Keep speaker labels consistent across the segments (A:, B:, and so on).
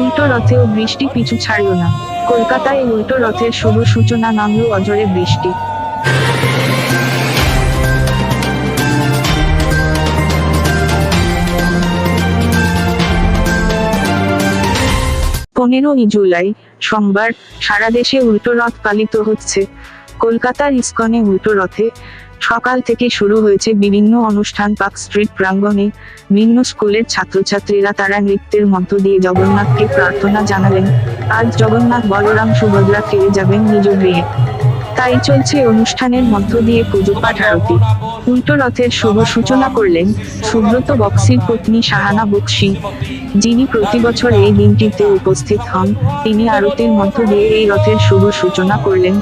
A: উল্টো রথেও বৃষ্টি পিছু ছাড়ল না। কলকাতায় উল্টো রথের শুভ সূচনা নামল অজরে বৃষ্টি। পনেরোই জুলাই, সোমবার, সারা দেশে উল্টো রথ পালিত হচ্ছে। কলকাতার ইস্কনে উল্টো রথে সকাল থেকে শুরু হয়েছে বিভিন্ন অনুষ্ঠান, পার্ক স্ট্রিট প্রাঙ্গণে ভিন্ন স্কুলের ছাত্রছাত্রীরা তারা নৃত্যের মধ্য দিয়ে জগন্নাথকে প্রার্থনা জানালেন। আজ জগন্নাথ বলরাম সুভদ্রা ফিরে যাবেন নিজ গৃহে। তাই চলছে অনুষ্ঠানের মধ্য দিয়ে পুজো পাঠ আরতি। উল্টো রথের শুভ সূচনা করলেন সুব্রত বক্সির পত্নী সাহানা বক্সি। যিনি প্রতি বছর এই দিনটিতে উপস্থিত হন, তিনি আরতির মধ্য দিয়ে এই রথের শুভ সূচনা করলেন।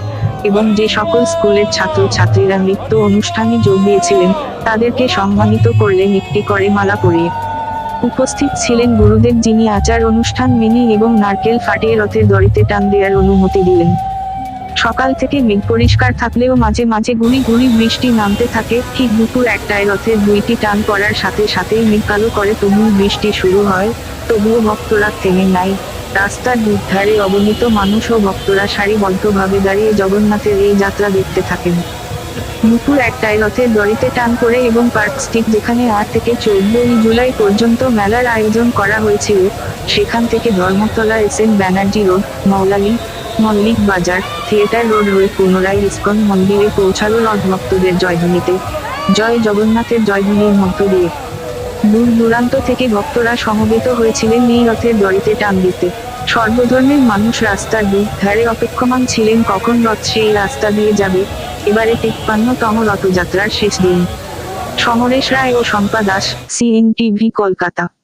A: এবং যে সকল স্কুলের ছাত্র ছাত্রীরা নৃত্য অনুষ্ঠানে যোগ দিয়েছিলেন, তাদেরকে সম্মানিত করলেন একটি করে মালা পরিয়ে। উপস্থিত ছিলেন গুরুদেব যিনি আচার অনুষ্ঠান মেনে এবং নারকেল ফাটিয়ে রথের দড়িতে টান দেওয়ার অনুমতি দিলেন। সকাল থেকে মেঘ পরিষ্কার থাকলেও মাঝে মাঝে গুড়ি গুড়ি বৃষ্টি নামতে থাকে, ঠিক দুপুর একটায় রথের দুইটি টান পড়ার সাথে সাথেই মেঘ কালো করে তুমুল বৃষ্টি শুরু হয়, তবুও ভক্তরা থেমে নাই। রাস্তার দুধারে অবনীত মানুষ ও ভক্তরা সারিবদ্ধভাবে দাঁড়িয়ে জগন্নাথের এই যাত্রা দেখতে থাকেন। দুপুর একটায় রথের দড়িতে টান করে এবং পার্ক স্ট্রিট যেখানে আট থেকে চোদ্দই জুলাই পর্যন্ত মেলার আয়োজন করা হয়েছিল, সেখান থেকে Dharmatala S N Banerjee road, Moulali, Mullick Bazar, theatre road হয়ে পুনরায় ইস্কন মন্দিরে পৌঁছালো রথ ভক্তদের জয়ধ্বনিতে। জয় জগন্নাথের জয়ধ্বনির মধ্য দিয়ে। দূর দূরান্ত থেকে ভক্তরা সমবেত হয়েছিলেন এই রথের দড়িতে টান দিতে। সর্বধর্মের মানুষ রাস্তার দুই ধারে অপেক্ষমান ছিলেন কখন রথ সেই রাস্তা দিয়ে যাবে, এবারে তিপ্পান্নতম রথযাত্রার শেষ দিন। সমরেশ রায় ও শম্পা দাস, সিএনটিভি, কলকাতা।